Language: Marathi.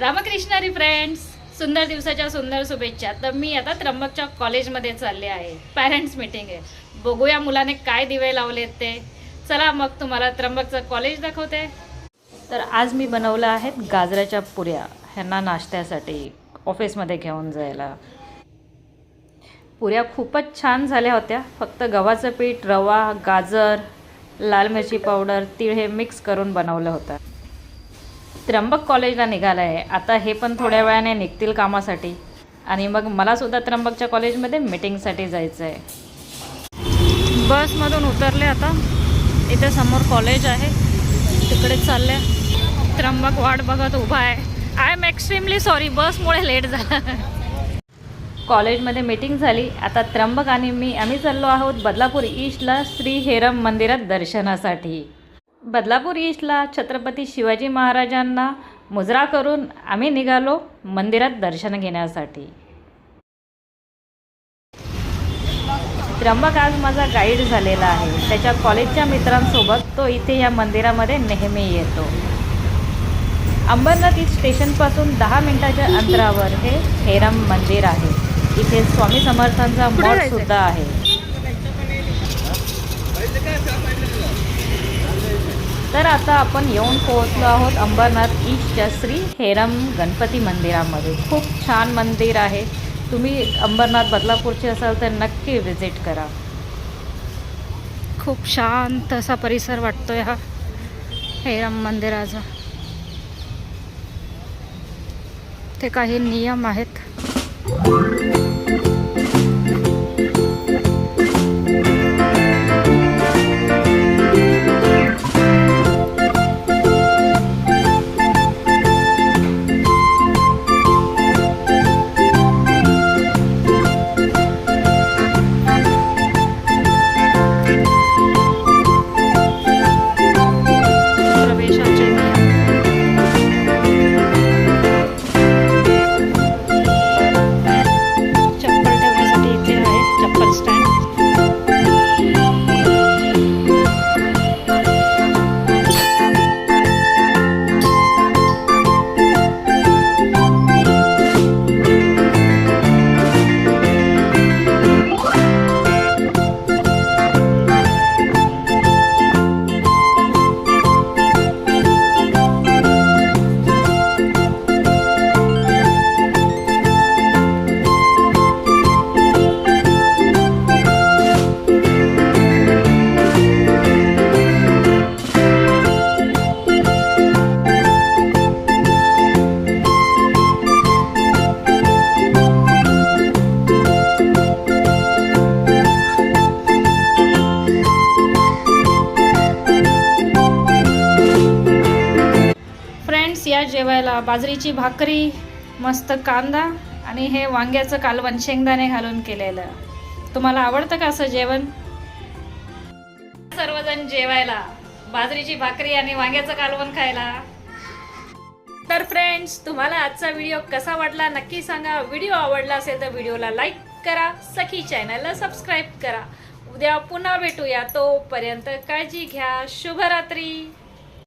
रामकृष्णारी फ्रेंड्स सुंदर दिवसाच्या सुंदर शुभेच्छा. तर मी आता त्र्यंबकच्या कॉलेजमध्ये चालले आहे. पॅरेंट्स मीटिंग आहे. बघूया मुलाने काय दिवे लावलेत ते. चला मग तुम्हाला त्र्यंबकचं कॉलेज दाखवते. तर आज मी बनवलं आहेत गाजराच्या पुऱ्या. ह्यांना नाश्त्यासाठी ऑफिसमध्ये घेऊन जायला. पुऱ्या खूपच छान झाल्या होत्या. फक्त गव्हाचं पीठ रवा गाजर लाल मिरची पावडर तीळ हे मिक्स करून बनवलं होतं. त्र्यंबक कॉलेजला निघालं आहे. आता हे पण थोड्या वेळाने निघतील कामासाठी. आणि मग मलासुद्धा त्र्यंबकच्या कॉलेजमध्ये मिटिंगसाठी जायचं आहे. बसमधून उतरले आता. इथे समोर कॉलेज आहे. तिकडे चालले. त्र्यंबक वाट बघत उभा आहे. आय एम एक्स्ट्रीमली सॉरी बसमुळे लेट झाला. कॉलेजमध्ये मीटिंग झाली. आता त्र्यंबक आणि मी आम्ही चाललो आहोत बदलापूर ईस्टला श्री हेरम मंदिरात दर्शनासाठी. बदलापूर ईस्टला छत्रपती शिवाजी महाराजांना मुजरा करून आम्ही निघालो मंदिरात दर्शन घेण्यासाठी. त्र्यंबक आज माझा गाईड झालेला आहे. त्याच्या कॉलेजच्या मित्रांसोबत तो इथे या मंदिरामध्ये नेहमी येतो. अंबरनाथ ईस्ट स्टेशनपासून दहा मिनिटाच्या अंतरावर हे हेरम मंदिर आहे. इथे स्वामी समर्थांचा मठ सुद्धा आहे. तर आता आपण येऊन पोहोचलो आहोत अंबरनाथ ईस्टच्या श्री हेरम गणपती मंदिरामध्ये. खूप छान मंदिर आहे. तुम्ही अंबरनाथ बदलापूरचे असाल तर नक्की व्हिजिट करा. खूप शांत असा परिसर वाटतोय हा हेरम मंदिराचा. ते काही नियम आहेत. या बाजरीची भाकरी मस्त कांदा आणि हे वांग्याचं कालवण शेंगदाणे घालून केलेलं. तुम्हाला आवडतं का असं जेवण? सर्वजण जेवायला बाजरीची भाकरी आणि वांग्याचं कालवण खायला. तर फ्रेंड्स तुम्हाला आजचा व्हिडिओ कसा वाटला नक्की सांगा. व्हिडिओ आवडला असेल तर व्हिडिओला लाईक करा सखी चॅनलला सबस्क्राईब करा. उद्या पुन्हा भेटूया. तोपर्यंत काळजी घ्या. शुभरात्री.